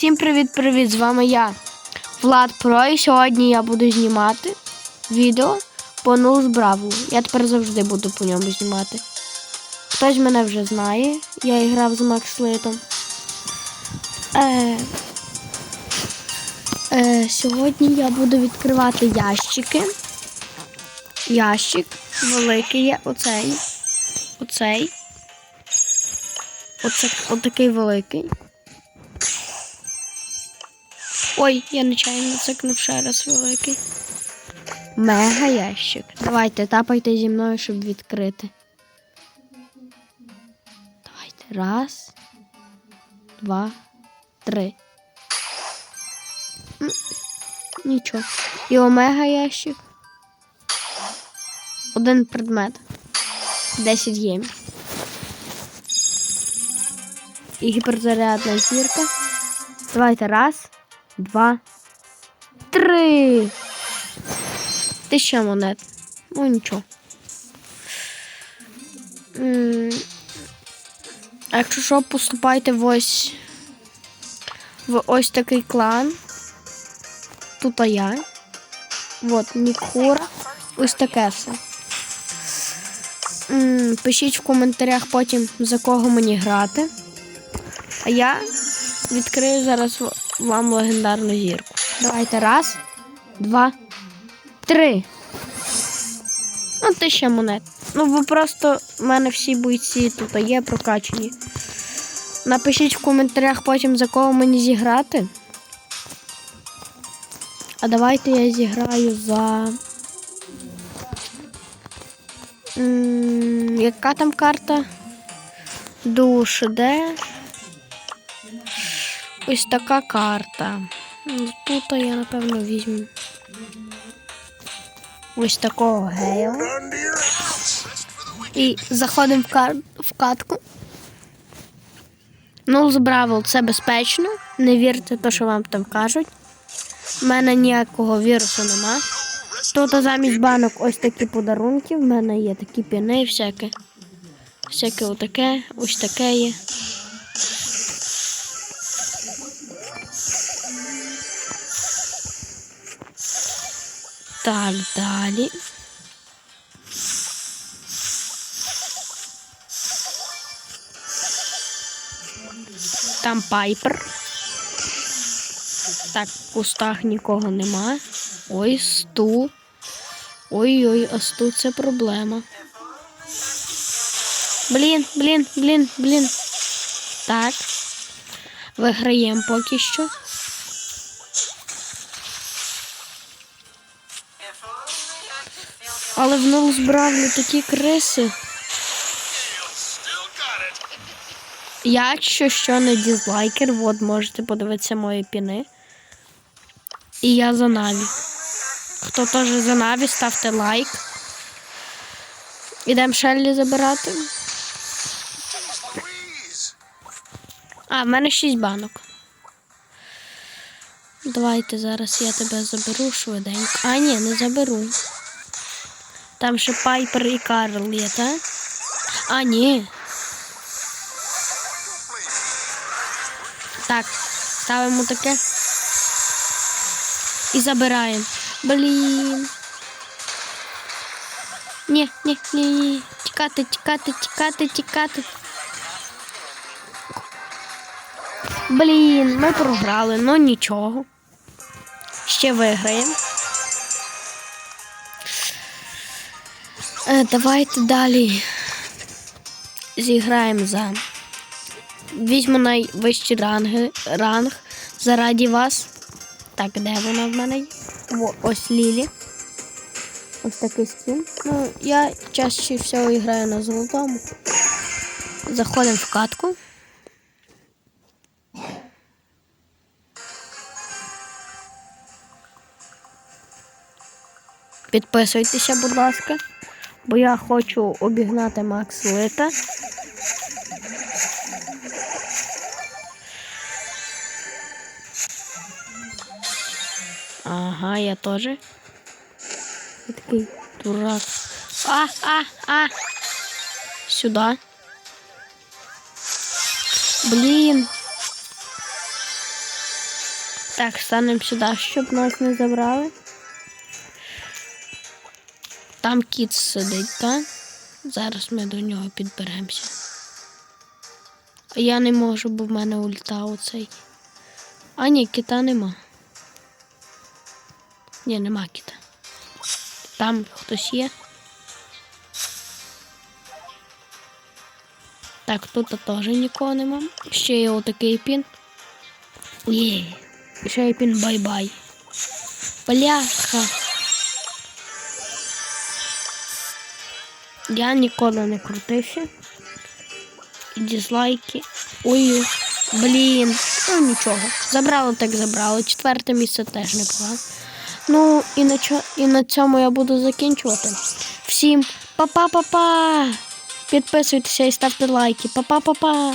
Всім привіт-привіт! З вами я, Влад Про, і сьогодні я буду знімати відео по Нулс Бравлу. Я тепер завжди буду по ньому знімати. Хтось мене вже знає, я грав з Макслитом. Е, е, сьогодні я буду відкривати ящики. Ящик великий є оцей. Оцей. Оце, отакий великий. Ой, я нечайно цикнув ще раз великий. Мега ящик. Давайте тапайте зі мною, щоб відкрити. Давайте. Раз, два, три. Нічого. І омега ящик. Один предмет. 10 ємів. І гіперзарядна зірка. Давайте раз, два, три. Тисяча монет. Ну нічого. А якщо що, поступайте в ось в ось такий клан. Тут я. Вот, Нікхура. Ось таке все. Пишіть в коментарях потім, за кого мені грати. А я відкрию зараз вам легендарну зірку. Давайте раз, два, три. Ну, тисяча монет. Ну, бо просто в мене всі бойці тут є прокачані. Напишіть в коментарях потім, за кого мені зіграти. А давайте я зіграю за. М, Яка там карта? Душ, де? Ось така карта. Тут я, напевно, візьму. Ось такого гея. І заходимо в, кар... в катку. Ну, з Бравл це безпечно. Не вірте те, що вам там кажуть. У мене ніякого вірусу нема. Тут замість банок ось такі подарунки. В мене є такі піни, всяке. Всяке отаке, ось таке є. Так, далі. Там пайпер. Так, в кустах нікого нема. Ой, сту. Ой-ой, а сту це проблема. Блін, блін, блін, блін. Так. Виграємо поки що. Але в нас збравлю такі криси. Я якщо що не дізлайкер, от можете подивитися мої піни. І я за Наві. Хто теж за Наві, ставте лайк. Ідемо Шеллі забирати. А, в мене 6 банок. Давайте зараз я тебе заберу швиденько. А, ні, не заберу. Там ще Пайпер і Карл є? А, ні. Так, ставимо таке. І забираємо. Блін. Ні, ні. Тікати, тікати, тікати, тікати. Блін, ми програли, ну нічого. Ще виграємо. Давайте далі зіграємо за. Візьму найвищий ранги, ранг заради вас. Так, де вона в мене? О, ось Лілі. Ось такий скін. Ну, я чаще всього граю на золотому. Заходимо в катку. Підписуйтеся, будь ласка, бо я хочу обігнати Макс Лита. Ага, я тоже. Я такий дурак. А, а, а. Сюда. Блін. Так, станемо сюди, щоб нас не забрали. Там кіт сидить, так? Зараз ми до нього підберемося. А я не можу, бо в мене ульта оцей. А ні, кита нема. Ні, нема кита. Там хтось є. Так, тут теж нікого нема. Ще є отакий пін. Є. Ще є пін бай-бай. Бляха. Я ніколи не крутився. Дізлайки. Ой, блін. Ну нічого. Забрали так забрали. Четверте місце теж непогано. Ну, і на, чо- і на цьому я буду закінчувати. Всім па-па-па-па! Підписуйтеся і ставте лайки. Па-па-па-па!